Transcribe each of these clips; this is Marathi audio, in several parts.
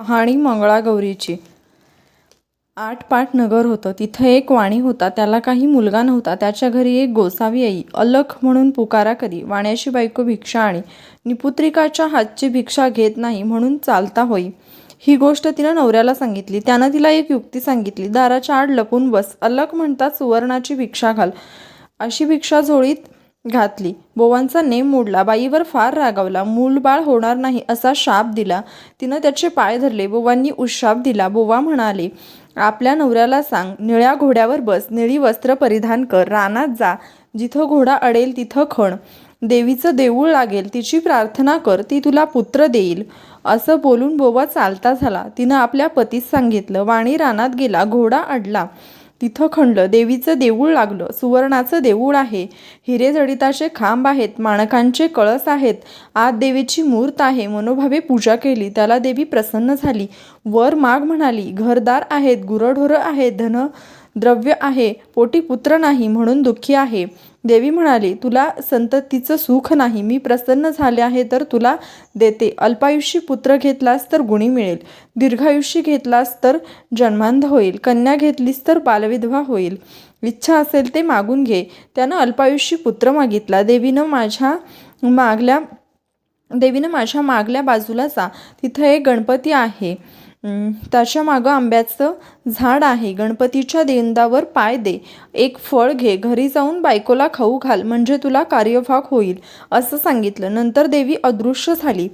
कहाणी मंगळागौरीची. आठ पाट नगर होतं. तिथं एक वाणी होता. त्याला काही मुलगा नव्हता. त्याच्या घरी एक गोसावी आई अलख म्हणून पुकारा करी वाण्याची बायको भिक्षा आणि निपुत्रिकाच्या हातची भिक्षा घेत नाही म्हणून चालता होई. ही गोष्ट तिनं नवऱ्याला सांगितली. त्यानं तिला एक युक्ती सांगितली. दाराच्या आड लपून बस. अलख म्हणतात सुवर्णाची भिक्षा घाल. अशी भिक्षा झोळीत घातली. बोवांचा नेम मोडला. बाईवर फार रागावला. मूलबाळ होणार नाही असा शाप दिला. तिनं त्याचे पाय धरले. बोवांनी उशाप दिला. बोवा म्हणाले आपल्या नवऱ्याला सांग. निळ्या घोड्यावर बस. निळी वस्त्र परिधान कर. रानात जा. जिथं घोडा अडेल तिथं खण. देवीचं देऊळ लागेल. तिची प्रार्थना कर. ती तुला पुत्र देईल. असं बोलून बोवा चालता झाला. तिनं आपल्या पतीस सांगितलं. वाणी रानात गेला. घोडा अडला. तिथं खंडलं देवीचं देऊळ लागलं सुवर्णाचं देऊळ आहे. हिरे जडिताचे खांब आहेत माणकांचे कळस आहेत. आत देवीची मूर्त आहे. मनोभावे पूजा केली त्याला देवी प्रसन्न झाली. वर माग म्हणाली घरदार आहेत गुरढोरं आहेत धन द्रव्य आहे पोटी पुत्र नाही म्हणून दुःखी आहे. देवी म्हणाली तुला संततीचं सुख नाही. मी प्रसन्न झाले आहे तर तुला देते. अल्पायुषी पुत्र घेतलास तर गुणी मिळेल. दीर्घायुषी घेतलास तर जन्मांध होईल. कन्या घेतलीस तर बालविधवा होईल. इच्छा असेल ते मागून घे. त्यानं अल्पायुषी पुत्र मागितला. देवीनं माझ्या मागल्या देवीनं माझ्या मागल्या बाजूला जा. तिथं एक गणपती आहे. त्याच्या मागं आंब्याचं झाड आहे. गणपतीच्या देंदावर पाय दे. एक फळ घे. घरी जाऊन बायकोला खाऊ घाल. म्हणजे तुला कार्यभाग होईल. असं सांगितलं. नंतर देवी अदृश्य झाली.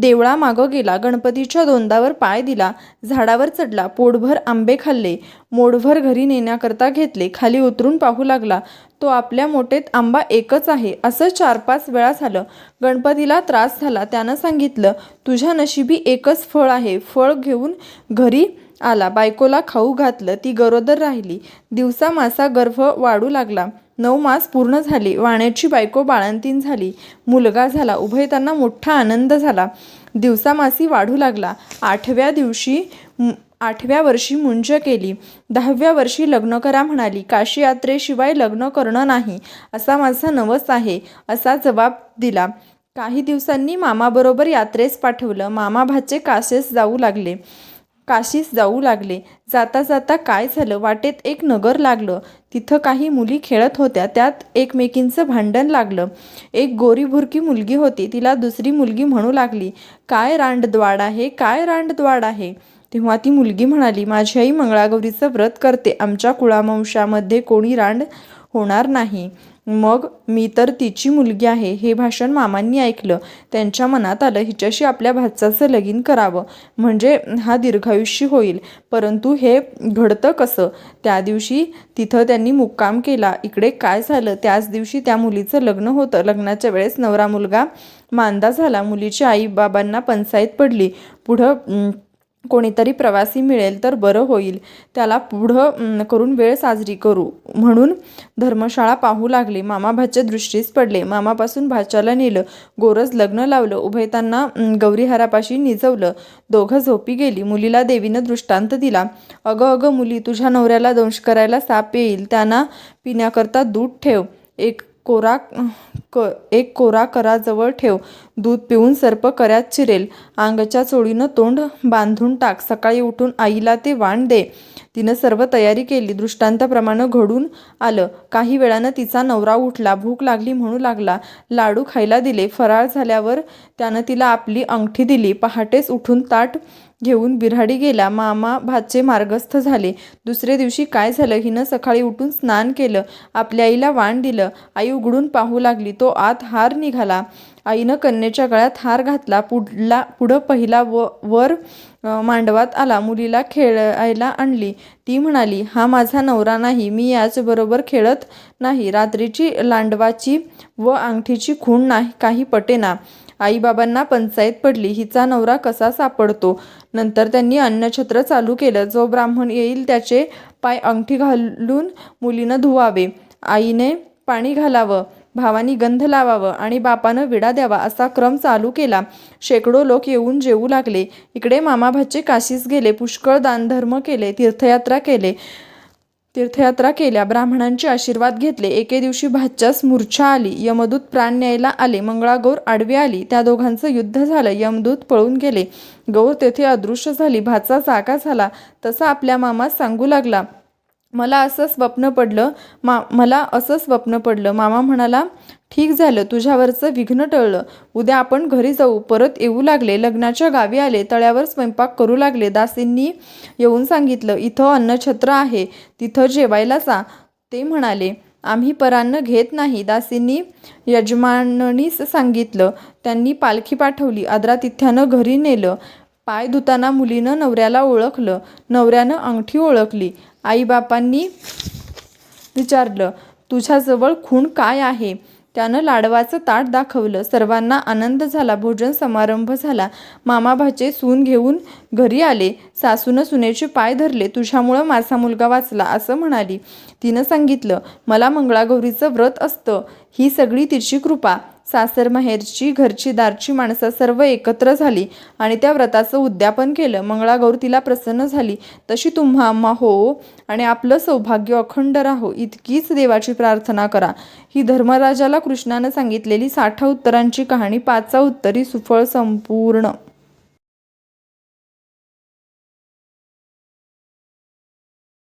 देवळा मागं गेला गणपतीच्या दोंदावर पाय दिला झाडावर चढला पोटभर आंबे खाल्ले मोडभर घरी नेण्याकरता घेतले खाली उतरून पाहू लागला तो आपल्या मोठेत आंबा एकच आहे असं चार पाच वेळा झालं. गणपतीला त्रास झाला त्यानं सांगितलं तुझ्या नशिबी एकच फळ आहे फळ घेऊन घरी आला बायकोला खाऊ घातलं ती गरोदर राहिली दिवसा मासा गर्भ वाढू लागला नऊ मास पूर्ण झाले. वाण्याची बायको बाळंतीण झाली. मुलगा झाला. उभय त्यांना मोठा आनंद झाला. दिवसामासी वाढू लागला. आठव्या दिवशी आठव्या वर्षी मुंज केली. दहाव्या वर्षी लग्न करा म्हणाली काशी यात्रेशिवाय लग्न करणं नाही. असा माझा नवस आहे. असा जबाब दिला. काही दिवसांनी मामाबरोबर यात्रेस पाठवलं. मामा भाचे कासेस जाऊ लागले. काशीस जाऊ लागले. जाता जाता काय झालं? वाटेत एक नगर लागलं. तिथं काही मुली खेळत होत्या. त्यात एकमेकींचं भांडण लागलं. एक गोरी भुरकी मुलगी होती. तिला दुसरी मुलगी म्हणू लागली. काय रांडद्वाड आहे? काय रांडद्वाड आहे? तेव्हा ती मुलगी म्हणाली माझी आई मंगळागौरीचं व्रत करते. आमच्या कुळावंशामध्ये कोणी रांड होणार नाही. मग मी तर तिची मुलगी आहे हे भाषण मामांनी ऐकलं. त्यांच्या मनात आलं हिच्याशी आपल्या भाचाचं लगीन करावं. म्हणजे हा दीर्घायुष्य होईल. परंतु हे घडतं कसं? त्या दिवशी तिथं त्यांनी मुक्काम केला. इकडे काय झालं? त्याच दिवशी त्या मुलीचं लग्न होतं. लग्नाच्या वेळेस नवरा मुलगा मांदा झाला. मुलीच्या आई बाबांना पंचायत पडली. पुढं कोणीतरी प्रवासी मिळेल तर बरं होईल. त्याला पुढं करून वेळ साजरी करू. म्हणून धर्मशाळा पाहू लागली. मामा भाच्या दृष्टीस पडले. मामापासून भाच्याला नेलं. गोरज लग्न लावलं. उभयतांना अं, गौरीहारापाशी निजवलं. दोघं झोपी गेली. मुलीला देवीनं दृष्टांत दिला. अगं अगं मुली तुझ्या नवऱ्याला दंश करायला साप येईल. त्यांना पिण्याकरता दूध ठेव. एक कोरा क एक कोरा कराजवळ ठेव. दूध पिऊन सर्प करात चिरेल. आंगच्या चोळीनं तोंड बांधून टाक. सकाळी उठून आईला ते वाण दे. तिनं सर्व तयारी केली. दृष्टांताप्रमाणे घडून आलं. काही वेळानं तिचा नवरा उठला. भूक लागली म्हणू लागला. लाडू खायला दिले. फराळ झाल्यावर त्यानं तिला आपली अंगठी दिली. पहाटेच उठून ताट घेऊन बिऱ्हाडी गेला. मामा भाचे मार्गस्थ झाले. दुसऱ्या दिवशी काय झालं? हिनं सकाळी उठून स्नान केलं. आपल्या आईला वाण दिलं. आई उघडून पाहू लागली. तो आत हार निघाला. आईनं कन्येच्या गळ्यात हार घातला. पुढला पुढं पहिला व वर मांडवात आला. मुलीला खेळायला आणली. ती म्हणाली हा माझा नवरा नाही. मी याचबरोबर खेळत नाही. रात्रीची लांडवाची व अंगठीची खूण नाही. काही पटेना आईबाबांना पंचायत पडली हिचा नवरा कसा सापडतो? नंतर त्यांनी अन्नछत्र चालू केलं. जो ब्राह्मण येईल त्याचे पाय अंगठी घालून मुलीनं धुवावे. आईने पाणी घालावं भावानी गंध लावावं आणि बापानं विडा द्यावा असा क्रम चालू केला. शेकडो लोक येऊन जेवू लागले. इकडे मामाभाचे काशीस गेले पुष्कळ दानधर्म केले तीर्थयात्रा केले. तीर्थयात्रा केल्या. ब्राह्मणांचे आशीर्वाद घेतले. एके दिवशी भाच्यास मूर्छा आली. यमदूत प्राण न्यायला आले. मंगळागौर आडवी आली. त्या दोघांचं युद्ध झालं. यमदूत पळून गेले. गौर तेथे अदृश्य झाली. भाचा जागा झाला. तसा आपल्या मामास सांगू लागला. मला असं स्वप्न पडलं मा मला असं स्वप्न पडलं. मामा म्हणाला ठीक झालं तुझ्यावरचं विघ्न टळलं. उद्या आपण घरी जाऊ. परत येऊ लागले. लग्नाच्या गावी आले. तळ्यावर स्वयंपाक करू लागले. दासींनी येऊन सांगितलं इथं अन्नछत्र आहे. तिथं जेवायला जा. ते म्हणाले आम्ही परान्न घेत नाही. दासींनी यजमानीस सांगितलं. त्यांनी पालखी पाठवली. आदरातिथ्यानं घरी नेलं. पाय धुताना मुलीनं नवऱ्याला ओळखलं. नवऱ्यानं अंगठी ओळखली. आईबापांनी विचारलं तुझ्याजवळ खूण काय आहे? त्यानं लाडवाचं ताट दाखवलं. सर्वांना आनंद झाला. भोजन समारंभ झाला. मामाभाचे सून घेऊन घरी आले. सासूनं सुनेचे पाय धरले. तुझ्यामुळं माझा मुलगा वाचला असं म्हणाली. तिनं सांगितलं मला मंगळागौरीचं व्रत असतं. ही सगळी तिची कृपा. सासर माहेरची घरची दारची माणसं सर्व एकत्र झाली आणि त्या व्रताचं उद्यापन केलं. मंगळागौर तिला प्रसन्न झाली. तशी तुम्हा आम्हा हो आणि आपलं सौभाग्य अखंड राहो. इतकीच देवाची प्रार्थना करा. ही धर्मराजाला कृष्णानं सांगितलेली साठा उत्तरांची कहाणी पाचा उत्तरी सुफळ संपूर्ण.